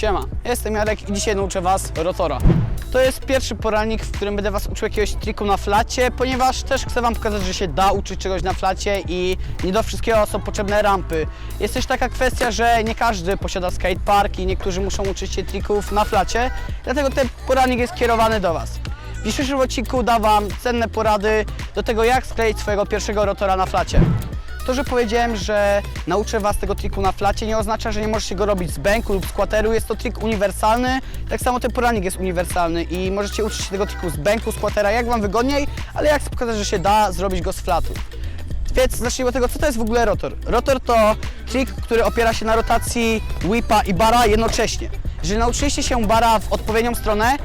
Siema, jestem Jarek i dzisiaj nauczę Was rotora. To jest pierwszy poranik, w którym będę Was uczył jakiegoś triku na flacie, ponieważ też chcę Wam pokazać, że się da uczyć czegoś na flacie i nie do wszystkiego są potrzebne rampy. Jest też taka kwestia, że nie każdy posiada skatepark i niektórzy muszą uczyć się trików na flacie, dlatego ten poranik jest kierowany do Was. W dzisiejszym odcinku dam Wam cenne porady do tego, jak skleić swojego pierwszego rotora na flacie. To, że powiedziałem, że nauczę Was tego triku na flacie nie oznacza, że nie możecie go robić z bęku lub z kwateru. Jest to trik uniwersalny, tak samo ten poranik jest uniwersalny i możecie uczyć się tego triku z bęku, z jak Wam wygodniej, ale jak pokazać, że się da zrobić go z flatu. Więc zacznijmy od tego, co to jest w ogóle rotor. Rotor to trik, który opiera się na rotacji whipa i bara jednocześnie. Jeżeli nauczyliście się bara w odpowiednią stronę,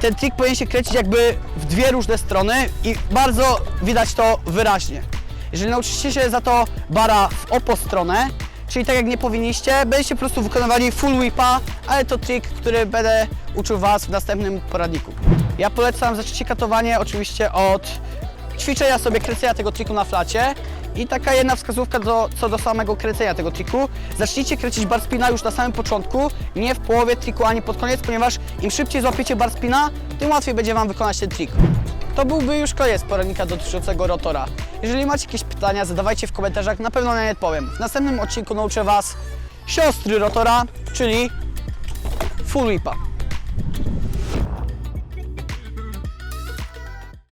ten trik powinien się kręcić jakby w dwie różne strony i bardzo widać to wyraźnie. Jeżeli nauczycie się za to bara w opo stronę, czyli tak jak nie powinniście, będziecie po prostu wykonywali full whipa, ale to trik, który będę uczył Was w następnym poradniku. Ja polecam zaczęcie katowanie oczywiście od ćwiczenia sobie kręcenia tego triku na flacie i taka jedna wskazówka do, co do samego kręcenia tego triku. Zacznijcie kręcić bar spina już na samym początku, nie w połowie triku ani pod koniec, ponieważ im szybciej złapiecie bar spina, tym łatwiej będzie Wam wykonać ten trik. To byłby już koniec poradnika dotyczącego rotora. Jeżeli macie jakieś pytania, zadawajcie w komentarzach, na pewno na nie odpowiem. W następnym odcinku nauczę Was siostry rotora, czyli full whipa.